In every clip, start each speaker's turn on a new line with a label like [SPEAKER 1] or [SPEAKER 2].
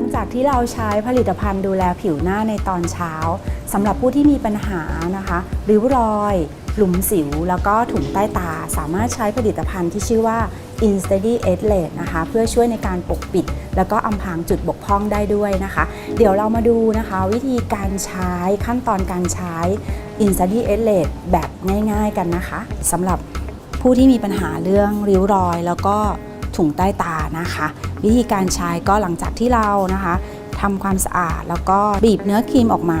[SPEAKER 1] ลังจากที่เราใช้ผลิตภัณฑ์ดูแลผิวหน้าในตอนเช้าสำหรับผู้ที่มีปัญหานะคะริ้วรอย หลุมสิว แล้วก็ถุงใต้ตา สามารถใช้ผลิตภัณฑ์ที่ชื่อว่า Instady e d l e t นะคะ เพื่อช่วยในการปกปิด แล้วก็อำพรางจุดบกพร่องได้ด้วยนะคะ เดี๋ยวเรามาดูนะคะ วิธีการใช้ขั้นตอนการใช้ Instady e d l e t แบบง่ายๆกันนะคะสำหรับผู้ที่มีปัญหาเรื่องริ้วรอย แล้วก็ ถุงใต้ตานะคะ วิธีการใช้ก็หลังจากที่เรานะคะทำความสะอาดแล้วก็บีบเนื้อครีมออกมา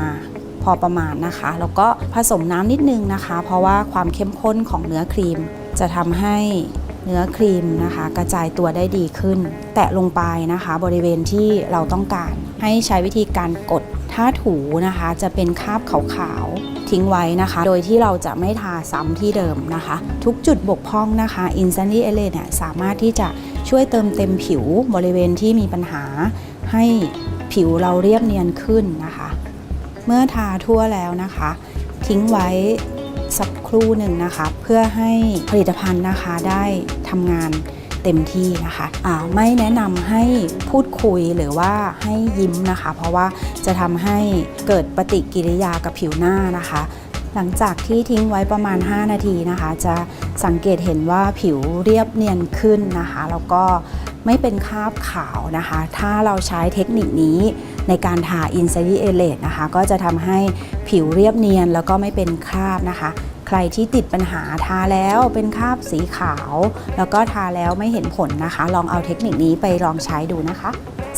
[SPEAKER 1] พอประมาณนะคะ แล้วก็ผสมน้ำนิดนึงนะคะ เพราะว่าความเข้มข้นของเนื้อครีม จะทำให้เนื้อครีมนะคะ กระจายตัวได้ดีขึ้น แตะลงไปนะคะ บริเวณที่เราต้องการ ให้ใช้วิธีการกดถ้าถูนะคะ จะเป็นคราบขาวๆทิ้งไว้นะคะ โดยที่เราจะไม่ทาซ้ำที่เดิมนะคะ ทุกจุดบกพร่องนะคะ i n s t a n t y e l e เนี่ยสามารถที่จะ ช่วยเติมเต็มผิวบริเวณที่มีปัญหา ให้ผิวเราเรียบเนียนขึ้นนะคะ เมื่อทาทั่วแล้วนะคะ ทิ้งไว้สักครู่หนึ่งนะคะ เพื่อให้ผลิตภัณฑ์นะคะได้ทำงานเต็มที่นะคะะไม่แนะนำให้พูดคุยหรือว่าให้ยิ้มนะคะ เพราะว่าจะทำให้เกิดปฏิกิริยากับผิวหน้านะคะ หลังจากที่ทิ้งไว้ประมาณ 5 นาทีนะคะ จะสังเกตเห็นว่าผิวเรียบเนียนขึ้นนะคะ แล้วก็ไม่เป็นคราบขาวนะคะ ถ้าเราใช้เทคนิคนี้ในการทา i n s i d y e l a t e นะคะ ก็จะทำให้ผิวเรียบเนียนแล้วก็ไม่เป็นคราบนะคะ ใครที่ติดปัญหาทาแล้วเป็นคราบสีขาว แล้วก็ทาแล้วไม่เห็นผลนะคะ ลองเอาเทคนิคนี้ไปลองใช้ดูนะคะ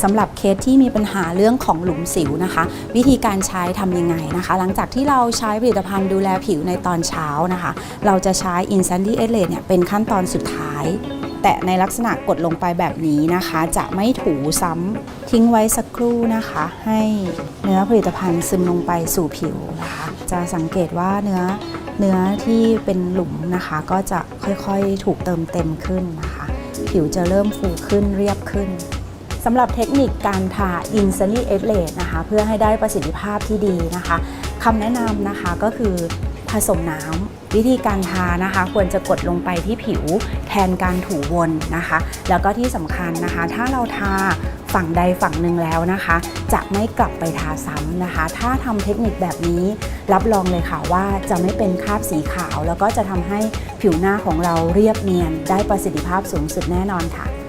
[SPEAKER 1] สำหรับเคสที่มีปัญหาเรื่องของหลุมสิวนะคะ วิธีการใช้ทำยังไงนะคะ หลังจากที่เราใช้ผลิตภัณฑ์ดูแลผิวในตอนเช้านะคะ เราจะใช้ i n s a n d y e l a t e เนี่ยเป็นขั้นตอนสุดท้าย แตะในลักษณะกดลงไปแบบนี้นะคะ จะไม่ถูซ้ำทิ้งไว้สักครู่นะคะ ให้เนื้อผลิตภัณฑ์ซึมลงไปสู่ผิวนะคะ จะสังเกตว่าเนื้อเนื้อที่เป็นหลุมนะคะ ก็จะค่อยๆถูกเติมเต็มขึ้นนะคะ ผิวจะเริ่มฟูขึ้นเรียบขึ้น สำหรับเทคนิคการทา i n s a n y e d l e t นะคะ เพื่อให้ได้ประสิทธิภาพที่ดีนะคะคำแนะนำนะคะก็คือผสมน้ำวิธีการทานะคะ ควรจะกดลงไปที่ผิวแทนการถูวนนะคะ แล้วก็ที่สำคัญนะคะ ถ้าเราทาฝั่งใดฝั่งหนึ่งแล้วนะคะ จะไม่กลับไปทาซ้ำนะคะ ถ้าทำเทคนิคแบบนี้ รับรองเลยค่ะว่าจะไม่เป็นคราบสีขาว แล้วก็จะทำให้ผิวหน้าของเราเรียบเนียน ได้ประสิทธิภาพสูงสุดแน่นอนค่ะ